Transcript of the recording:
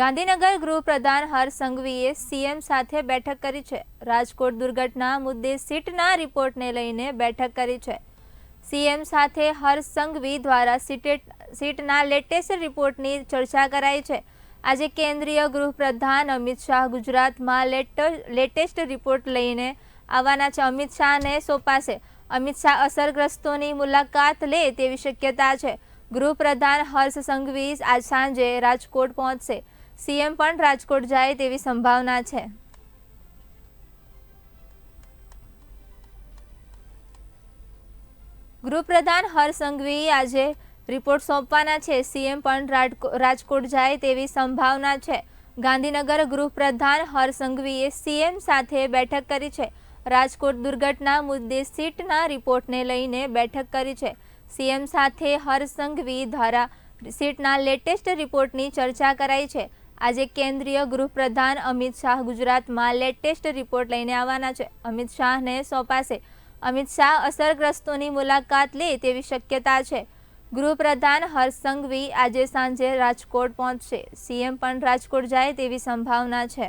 ગાંધીનગર ગૃહપ્રધાન હર્ષ CM સાથે બેઠક કરી છે. રાજકોટ દુર્ઘટના મુદ્દે સીટના રિપોર્ટને લઈને બેઠક કરી છે. સીએમ સાથે હર્ષ સંઘવી દ્વારા સીટના લેટેસ્ટ રિપોર્ટની ચર્ચા કરાઈ છે. આજે કેન્દ્રીય ગૃહપ્રધાન અમિત શાહ ગુજરાતમાં લેટ લેટેસ્ટ રિપોર્ટ લઈને આવવાના છે. અમિત શાહને સોંપાશે. અમિત શાહ અસરગ્રસ્તોની મુલાકાત લે તેવી શક્યતા છે. ગૃહપ્રધાન હર્ષ સંઘવી આજ સાંજે રાજકોટ પહોંચશે. સીએમ પણ રાજકોટ જાય તેવી સંભાવના છે. ગૃહપ્રધાન હર્ષ સંઘવી આજે રિપોર્ટ સોંપવાના છે. સીએમ પણ રાજકોટ જાય તેવી સંભાવના છે. ગાંધીનગર ગૃહપ્રધાન હર્ષ સંઘવીએ સીએમ સાથે બેઠક કરી છે. રાજકોટ દુર્ઘટના મુદ્દે સીટના રિપોર્ટને લઈને બેઠક કરી છે. સીએમ સાથે હર્ષ સંઘવી દ્વારા સીટના લેટેસ્ટ રિપોર્ટની ચર્ચા કરાઈ છે. આજે કેન્દ્રીય ગૃહપ્રધાન અમિત શાહ ગુજરાતમાં લેટેસ્ટ રિપોર્ટ લઈને આવવાના છે. અમિત શાહને સોંપાશે. અમિત શાહ અસરગ્રસ્તોની મુલાકાત લે તેવી શક્યતા છે. ગૃહપ્રધાન હર્ષ સંઘવી આજે સાંજે રાજકોટ પહોંચશે. સીએમ પણ રાજકોટ જાય તેવી સંભાવના છે.